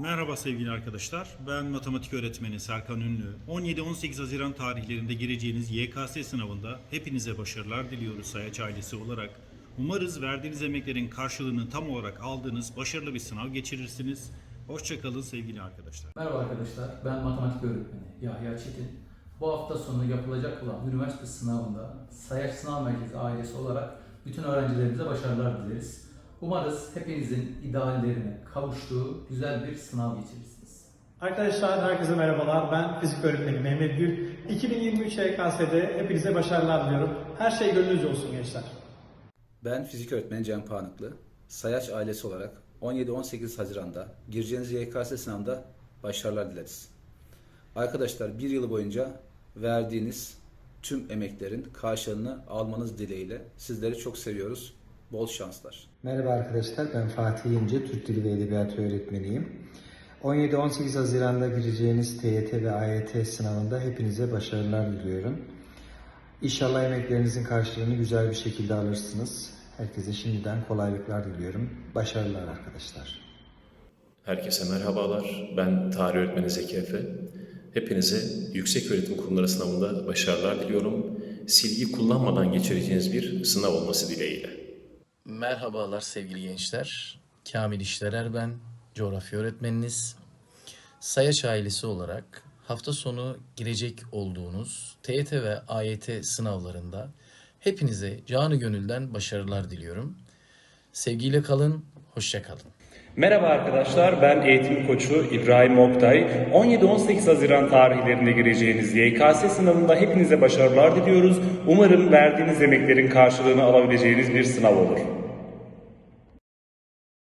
Merhaba sevgili arkadaşlar. Ben matematik öğretmeni Serkan Ünlü. 17-18 Haziran tarihlerinde gireceğiniz YKS sınavında hepinize başarılar diliyoruz Sayaç ailesi olarak. Umarız verdiğiniz emeklerin karşılığını tam olarak aldığınız başarılı bir sınav geçirirsiniz. Hoşçakalın sevgili arkadaşlar. Merhaba arkadaşlar, ben matematik öğretmeni Yahya Çetin. Bu hafta sonu yapılacak olan üniversite sınavında Sayaç Sınav Merkezi ailesi olarak bütün öğrencilerimize başarılar dileriz. Umarız hepinizin ideallerine kavuştuğu güzel bir sınav geçirirsiniz. Arkadaşlar herkese merhabalar. Ben fizik öğretmeni Mehmet Gül. 2023 YKS'de hepinize başarılar diliyorum. Her şey gönlünüzce olsun gençler. Ben fizik öğretmeni Cem Panıklı. Sayaç ailesi olarak 17-18 Haziran'da gireceğiniz YKS sınavında başarılar dileriz. Arkadaşlar bir yıl boyunca verdiğiniz tüm emeklerin karşılığını almanız dileğiyle sizleri çok seviyoruz. Bol şanslar. Merhaba arkadaşlar, ben Fatih İnce, Türk Dili ve Edebiyatı öğretmeniyim. 17-18 Haziran'da gireceğiniz TYT ve AYT sınavında hepinize başarılar diliyorum. İnşallah emeklerinizin karşılığını güzel bir şekilde alırsınız. Herkese şimdiden kolaylıklar diliyorum. Başarılar arkadaşlar. Herkese merhabalar. Ben tarih öğretmeni Zeki Efe. Hepinize yüksek öğretim kurumları sınavında başarılar diliyorum. Silgi kullanmadan geçireceğiniz bir sınav olması dileğiyle. Merhabalar sevgili gençler. Kamil İşlerer ben, coğrafya öğretmeniniz. Sayaç ailesi olarak hafta sonu girecek olduğunuz TYT ve AYT sınavlarında hepinize canı gönülden başarılar diliyorum. Sevgiyle kalın, hoşça kalın. Merhaba arkadaşlar, ben eğitim koçu İbrahim Oktay. 17-18 Haziran tarihlerinde gireceğiniz YKS sınavında hepinize başarılar diliyoruz. Umarım verdiğiniz emeklerin karşılığını alabileceğiniz bir sınav olur.